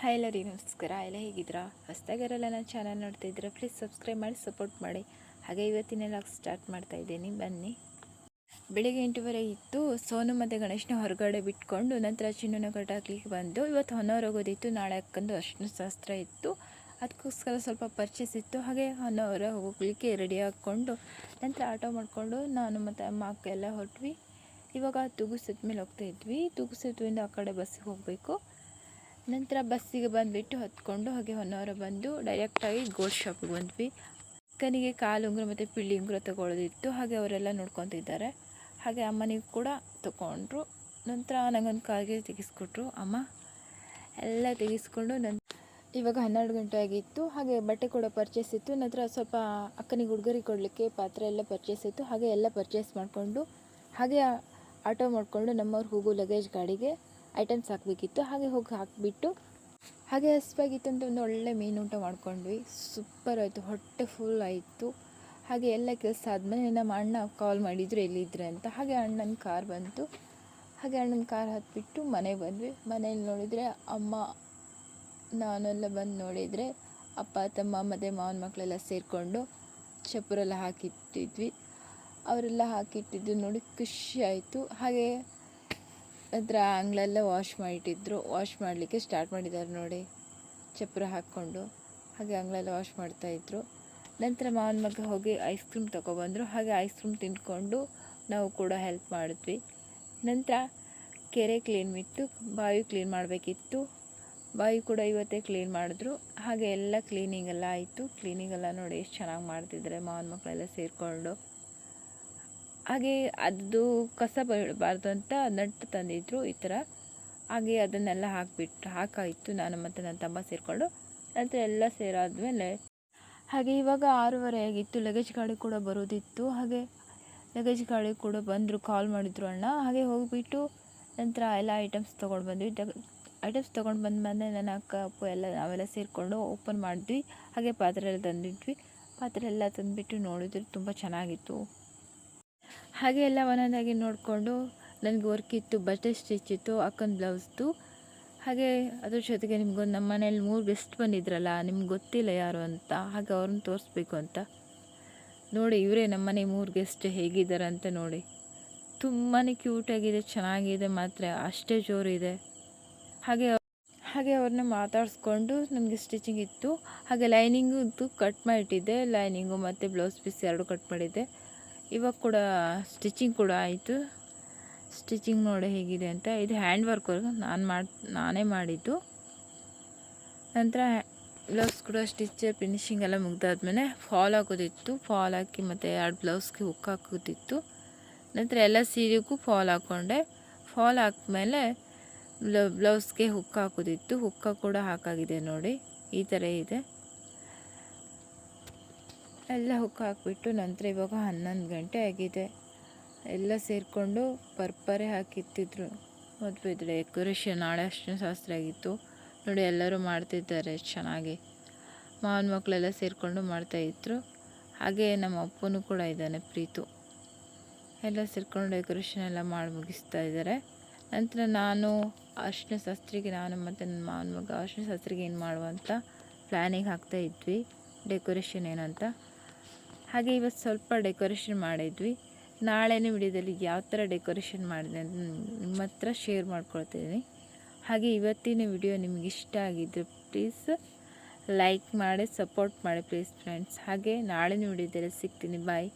Hi ಎಲ್ಲರಿ, ನಮಸ್ಕಾರ. ಎಲ್ಲ ಹೇಗಿದ್ದೀರಾ? ಹೊಸ್ದಾಗಿರಲ್ಲ ನನ್ನ ಚಾನಲ್ ನೋಡ್ತಾ ಇದ್ದೀರಾ? ಪ್ಲೀಸ್ ಸಬ್ಸ್ಕ್ರೈಬ್ ಮಾಡಿ ಸಪೋರ್ಟ್ ಮಾಡಿ. ಹಾಗೆ ಇವತ್ತಿನ ಲಾಗ್ ಸ್ಟಾರ್ಟ್ ಮಾಡ್ತಾ ಇದ್ದೀನಿ. ಬನ್ನಿ. ಬೆಳಿಗ್ಗೆ ಎಂಟೂವರೆ ಇತ್ತು. ಸೋನು ಮತ್ತು ಗಣೇಶನ ಹೊರಗಡೆ ಬಿಟ್ಕೊಂಡು ನಂತರ ಚಿನ್ನನ ಕಟ್ಟಾಕ್ಲಿಕ್ಕೆ ಬಂದು ಇವತ್ತು ಹೊನ್ನವ್ರು ಹೋಗೋದಿತ್ತು ನಾಳೆ ಹಾಕೊಂಡು ಅಷ್ಟು ಶಾಸ್ತ್ರ ಇತ್ತು. ಅದಕ್ಕೋಸ್ಕರ ಸ್ವಲ್ಪ ಪರ್ಚೇಸ್ ಇತ್ತು. ಹಾಗೆ ಹೊನ್ನವರ ಹೋಗಲಿಕ್ಕೆ ರೆಡಿ ಹಾಕ್ಕೊಂಡು ನಂತರ ಆಟೋ ಮಾಡಿಕೊಂಡು ನಾನು ಮತ್ತು ಅಮ್ಮ, ಅಕ್ಕ ಎಲ್ಲ ಹೊರಟ್ವಿ. ಇವಾಗ ತೂಗು ಮೇಲೆ ಹೋಗ್ತಾ ಇದ್ವಿ. ತೂಗು ಸೇತುವೆಯಿಂದ ಆ ಕಡೆ ಬಸ್ಸಿಗೆ ಹೋಗಬೇಕು. ನಂತರ ಬಸ್ಸಿಗೆ ಬಂದುಬಿಟ್ಟು ಹೊತ್ಕೊಂಡು ಹಾಗೆ ಹೊನ್ನವರ ಬಂದು ಡೈರೆಕ್ಟಾಗಿ ಗೋಲ್ಡ್ ಶಾಪಿಗೆ ಬಂದ್ವಿ. ಅಕ್ಕನಿಗೆ ಕಾಲು ಉಂಗುರ ಮತ್ತು ಪಿಳ್ಳಿ ಉಂಗುರ ತೊಗೊಳೋದಿತ್ತು. ಹಾಗೆ ಅವರೆಲ್ಲ ನೋಡ್ಕೊತಿದ್ದಾರೆ. ಹಾಗೆ ಅಮ್ಮನಿಗೆ ಕೂಡ ತೊಗೊಂಡ್ರು. ನಂತರ ನನಗೊಂದು ಕಾಲಿಗೆ ತೆಗೆಸ್ಕೊಟ್ರು. ಅಮ್ಮ, ಎಲ್ಲ ತೆಗೆಸ್ಕೊಂಡು ನನ್ನ ಇವಾಗ ಹನ್ನೆರಡು ಗಂಟೆ ಆಗಿತ್ತು. ಹಾಗೆ ಬಟ್ಟೆ ಕೂಡ ಪರ್ಚೇಸ್ ಇತ್ತು. ನಂತರ ಸ್ವಲ್ಪ ಅಕ್ಕನಿಗೆ ಹುಡುಗರಿಗೆ ಕೊಡಲಿಕ್ಕೆ ಪಾತ್ರೆ ಎಲ್ಲ ಪರ್ಚೇಸ್ ಇತ್ತು. ಹಾಗೆ ಎಲ್ಲ ಪರ್ಚೇಸ್ ಮಾಡಿಕೊಂಡು ಹಾಗೆ ಆಟೋ ಮಾಡಿಕೊಂಡು ನಮ್ಮವ್ರು ಹೋಗೋ ಲಗೇಜ್ ಗಾಡಿಗೆ ಐಟಮ್ಸ್ ಹಾಕಬೇಕಿತ್ತು. ಹಾಗೆ ಹೋಗಿ ಹಾಕಿಬಿಟ್ಟು ಹಾಗೆ ಹಸಿವಾಗಿತ್ತು ಅಂತ ಒಂದು ಒಳ್ಳೆ ಮೀನು ಊಟ ಮಾಡ್ಕೊಂಡ್ವಿ. ಸೂಪರ್ ಆಯಿತು, ಹೊಟ್ಟೆ ಫುಲ್ ಆಯಿತು. ಹಾಗೆ ಎಲ್ಲ ಕೆಲಸ ಆದಮೇಲೆ ನಮ್ಮ ಅಣ್ಣ ಕಾಲ್ ಮಾಡಿದ್ರು, ಎಲ್ಲಿದ್ರೆ ಅಂತ. ಹಾಗೆ ಅಣ್ಣನ ಕಾರ್ ಬಂತು. ಹಾಗೆ ಅಣ್ಣನ ಕಾರ್ ಹತ್ಬಿಟ್ಟು ಮನೆಗೆ ಬಂದ್ವಿ. ಮನೇಲಿ ನೋಡಿದರೆ ಅಮ್ಮ, ನಾನೆಲ್ಲ ಬಂದು ನೋಡಿದರೆ ಅಪ್ಪ, ತಮ್ಮ, ಮತ್ತು ಮಾವನ ಮಕ್ಕಳೆಲ್ಲ ಸೇರಿಕೊಂಡು ಚಪ್ಪರೆಲ್ಲ ಹಾಕಿಟ್ಟಿದ್ವಿ. ಅವರೆಲ್ಲ ಹಾಕಿಟ್ಟಿದ್ದು ನೋಡಿ ಖುಷಿ ಆಯಿತು. ಹಾಗೆ ನಂತರ ಅಂಗಳೆಲ್ಲ ವಾಶ್ ಮಾಡಿಟ್ಟಿದ್ರು. ವಾಶ್ ಮಾಡಲಿಕ್ಕೆ ಸ್ಟಾರ್ಟ್ ಮಾಡಿದ್ದಾರೆ ನೋಡಿ. ಚಪ್ಪರ ಹಾಕ್ಕೊಂಡು. ಹಾಗೆ ಅಂಗಳೆಲ್ಲ ವಾಶ್ ಮಾಡ್ತಾಯಿದ್ರು ನಂತರ ಮಾವನ ಮಗ ಹೋಗಿ ಐಸ್ ಕ್ರೀಮ್ ತೊಗೊಬಂದರು. ಹಾಗೆ ಐಸ್ ಕ್ರೀಮ್ ತಿಂದ್ಕೊಂಡು ನಾವು ಕೂಡ ಹೆಲ್ಪ್ ಮಾಡಿದ್ವಿ. ನಂತರ ಕೆರೆ ಕ್ಲೀನ್ ಬಿಟ್ಟು ಬಾವಿ ಕ್ಲೀನ್ ಮಾಡಬೇಕಿತ್ತು. ಬಾವಿ ಕೂಡ ಇವತ್ತೇ ಕ್ಲೀನ್ ಮಾಡಿದ್ರು. ಹಾಗೆ ಎಲ್ಲ ಕ್ಲೀನಿಂಗ್ ಎಲ್ಲ ಆಯಿತು. ಕ್ಲೀನಿಂಗ್ ಎಲ್ಲ ನೋಡಿ ಎಷ್ಟು ಚೆನ್ನಾಗಿ ಮಾಡ್ತಿದ್ದಾರೆ ಮಾವನ ಮಕ್ಕಳೆಲ್ಲ ಸೇರಿಕೊಂಡು. ಹಾಗೆ ಅದು ಕಸ ಬೀಳಬಾರ್ದು ಅಂತ ನಟ್ಟು ತಂದಿದ್ರು ಈ ಥರ. ಹಾಗೆ ಅದನ್ನೆಲ್ಲ ಹಾಕಿಬಿಟ್ಟು ಹಾಕಾಯಿತು ನಾನು ಮತ್ತು ನನ್ನ ತಮ್ಮ ಸೇರಿಕೊಂಡು. ನಂತರ ಎಲ್ಲ ಸೇರಾದಮೇಲೆ ಹಾಗೆ ಇವಾಗ ಆರೂವರೆ ಆಗಿತ್ತು ಲಗೇಜ್ ಗಾಡಿ ಕೂಡ ಬರೋದಿತ್ತು. ಹಾಗೆ ಲಗೇಜ್ ಗಾಡಿ ಕೂಡ ಬಂದರು ಕಾಲ್ ಮಾಡಿದ್ರು ಅಣ್ಣ. ಹಾಗೆ ಹೋಗಿಬಿಟ್ಟು ನಂತರ ಎಲ್ಲ ಐಟಮ್ಸ್ ತೊಗೊಂಡು ಬಂದ್ವಿ. ಐಟಮ್ಸ್ ತೊಗೊಂಡು ಬಂದ ಮೇಲೆ ನನ್ನ ಅಕ್ಕ, ಅಪ್ಪು ಎಲ್ಲ ನಾವೆಲ್ಲ ಸೇರಿಕೊಂಡು ಓಪನ್ ಮಾಡಿದ್ವಿ. ಹಾಗೆ ಪಾತ್ರೆ ಎಲ್ಲ ತಂದಿದ್ವಿ. ಪಾತ್ರೆ ಎಲ್ಲ ತಂದುಬಿಟ್ಟು ನೋಡಿದ್ರೆ, ತುಂಬ ಚೆನ್ನಾಗಿತ್ತು. ಹಾಗೆ ಎಲ್ಲ ಒಂದೊಂದಾಗಿ ನೋಡಿಕೊಂಡು ನನಗೆ ವರ್ಕ್ ಇತ್ತು ಬಟ್ಟೆ ಸ್ಟಿಚ್ ಇತ್ತು, ಅಕ್ಕನ ಬ್ಲೌಸ್ದು ಹಾಗೆ ಅದ್ರ ಜೊತೆಗೆ ನಿಮ್ಗೊಂದು ನಮ್ಮ ಮನೇಲಿ ಮೂರು ಗೆಸ್ಟ್ ಬಂದಿದ್ರಲ್ಲ, ನಿಮ್ಗೆ ಗೊತ್ತಿಲ್ಲ ಯಾರು ಅಂತ. ಹಾಗೆ ಅವ್ರನ್ನ ತೋರಿಸ್ಬೇಕು ಅಂತ. ನೋಡಿ, ಇವರೇ ನಮ್ಮ ಮನೆ ಮೂರು ಗೆಸ್ಟ್ ಹೇಗಿದ್ದಾರೆ ಅಂತ ನೋಡಿ. ತುಂಬಾ ಕ್ಯೂಟಾಗಿದೆ ಚೆನ್ನಾಗಿದೆ ಮಾತ್ರ, ಅಷ್ಟೇ ಜೋರಿದೆ ಹಾಗೆ ಹಾಗೆ ಅವ್ರನ್ನ ಮಾತಾಡಿಸ್ಕೊಂಡು ನನಗೆ ಸ್ಟಿಚಿಂಗ್ ಇತ್ತು. ಹಾಗೆ ಲೈನಿಂಗು ಕಟ್ ಮಾಡಿಟ್ಟಿದ್ದೆ. ಲೈನಿಂಗು ಮತ್ತು ಬ್ಲೌಸ್ ಪೀಸ್ ಎರಡು ಕಟ್ ಮಾಡಿದ್ದೆ. ಇವಾಗ ಕೂಡ ಸ್ಟಿಚಿಂಗ್ ಕೂಡ ಆಯಿತು. ಸ್ಟಿಚಿಂಗ್ ನೋಡಿ ಹೇಗಿದೆ ಅಂತ. ಇದು ಹ್ಯಾಂಡ್ ವರ್ಕ್ ನಾನು ಮಾಡಿ, ನಾನೇ ಮಾಡಿದ್ದು. ನಂತರ ಬ್ಲೌಸ್ ಕೂಡ ಸ್ಟಿಚ್, ಫಿನಿಶಿಂಗ್ ಎಲ್ಲ ಮುಗ್ದಾದ್ಮೇಲೆ ಫಾಲ್ ಹಾಕೋದಿತ್ತು. ಫಾಲ್ ಹಾಕಿ ಮತ್ತು ಎರಡು ಬ್ಲೌಸ್ಗೆ ಹುಕ್ ಹಾಕೋದಿತ್ತು. ನಂತರ ಎಲ್ಲ ಸೀರೆಗೂ ಫಾಲ್ ಹಾಕ್ಕೊಂಡೆ ಫಾಲ್ ಹಾಕ್ಮೇಲೆ ಬ್ಲೌಸ್ಗೆ ಹುಕ್ ಹಾಕೋದಿತ್ತು. ಹುಕ್ಕ ಕೂಡ ಹಾಕಾಗಿದೆ ನೋಡಿ. ಈ ಥರ ಇದೆ. ಎಲ್ಲ ಹುಕ್ ಹಾಕಿಬಿಟ್ಟು ನಂತರ ಇವಾಗ ಹನ್ನೊಂದು ಗಂಟೆ ಆಗಿದೆ. ಎಲ್ಲ ಸೇರಿಕೊಂಡು ಪರ್ಪರೆ ಹಾಕಿತ್ತಿದ್ರು. ಮದುವೆ ಡೆಕೋರೇಷನ್ ನಾಳೆ ಅಷ್ಟು ಶಾಸ್ತ್ರ ಆಗಿತ್ತು. ನೋಡಿ ಎಲ್ಲರೂ ಮಾಡ್ತಿದ್ದಾರೆ ಚೆನ್ನಾಗಿ. ಮಾವನ ಮಕ್ಕಳೆಲ್ಲ ಸೇರಿಕೊಂಡು ಮಾಡ್ತಾಯಿದ್ರು ಹಾಗೆ ನಮ್ಮ ಅಪ್ಪನೂ ಕೂಡ ಇದ್ದಾನೆ ಪ್ರೀತು. ಎಲ್ಲ ಸೇರಿಕೊಂಡು ಡೆಕೋರೇಷನ್ ಎಲ್ಲ ಮಾಡಿ ಮುಗಿಸ್ತಾ ಇದ್ದಾರೆ. ನಂತರ ನಾನು ಅರ್ಶಿನ ಶಾಸ್ತ್ರಿಗೆ, ನಾನು ಮತ್ತು ನನ್ನ ಮಾವನ ಮಗ ಅರ್ಶಿನ ಶಾಸ್ತ್ರಿಗೆ ಏನು ಮಾಡುವಂತ ಪ್ಲ್ಯಾನಿಂಗ್ ಹಾಕ್ತಾ ಇದ್ವಿ. ಡೆಕೋರೇಷನ್ ಏನಂತ. ಹಾಗೆ ಇವತ್ತು ಸ್ವಲ್ಪ ಡೆಕೋರೇಷನ್ ಮಾಡಿದ್ವಿ. ನಾಳೆನೇ ವಿಡಿಯೋದಲ್ಲಿ ಯಾವ ಥರ ಡೆಕೋರೇಷನ್ ಮಾಡಿದೆ ಅಂತ ನಿಮ್ಮ ಹತ್ರ ಶೇರ್ ಮಾಡ್ಕೊಳ್ತಿದ್ದೀನಿ. ಹಾಗೆ ಇವತ್ತಿನ ವಿಡಿಯೋ ನಿಮ್ಗೆ ಇಷ್ಟ ಆಗಿದ್ದರೆ ಪ್ಲೀಸ್ ಲೈಕ್ ಮಾಡಿ, ಸಪೋರ್ಟ್ ಮಾಡಿ ಪ್ಲೀಸ್ ಫ್ರೆಂಡ್ಸ್. ಹಾಗೆ ನಾಳೆನೇ ವಿಡಿಯೋದಲ್ಲಿ ಸಿಗ್ತೀನಿ. ಬಾಯ್.